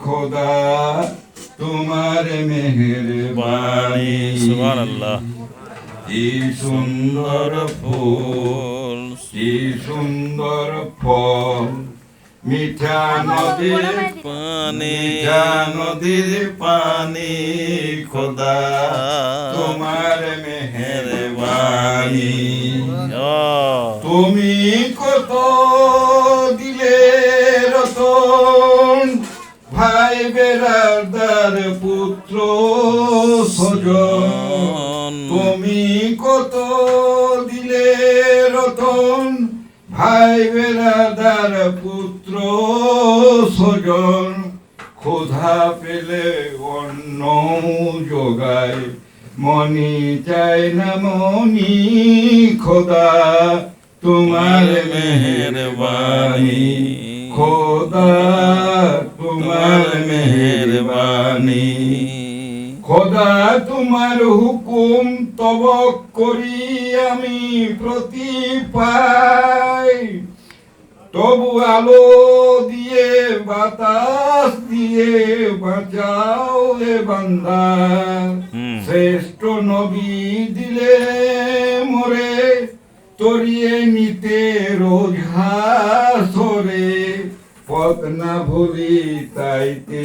খোদা তোমার মেহেরবানি বাণী সুবহানাল্লাহ। কি সুন্দর ফুল কি সুন্দর ফল। মিঠা নদীর পানি। মিঠা নদীর পানি খোদা তোমার মেহেরবানি ও তুমি কত ভাই বেড়াদার পুত্র সজন তুমি কত দিলে রতন? ভাই বেড়াদার পুত্র সজন ক্ষুধা পেলে অন্ন যোগায়। মনি চাই না মনি খোদা। তোমার মেহেরবানি খোদা তোমার মেহেরবানি। খোদা তোমার হুকুম তব করি আমি প্রতি পাই তবু আলো দিয়ে বাতাস দিয়ে বাঁচাও এ বান্দা। শ্রেষ্ঠ নবী দিলে মোরে তরিয়ে নিতে রোজ হাসরে পথ না ভুলি তাইতে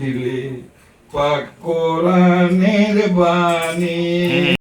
দিলে পাক কোরআনের বাণী।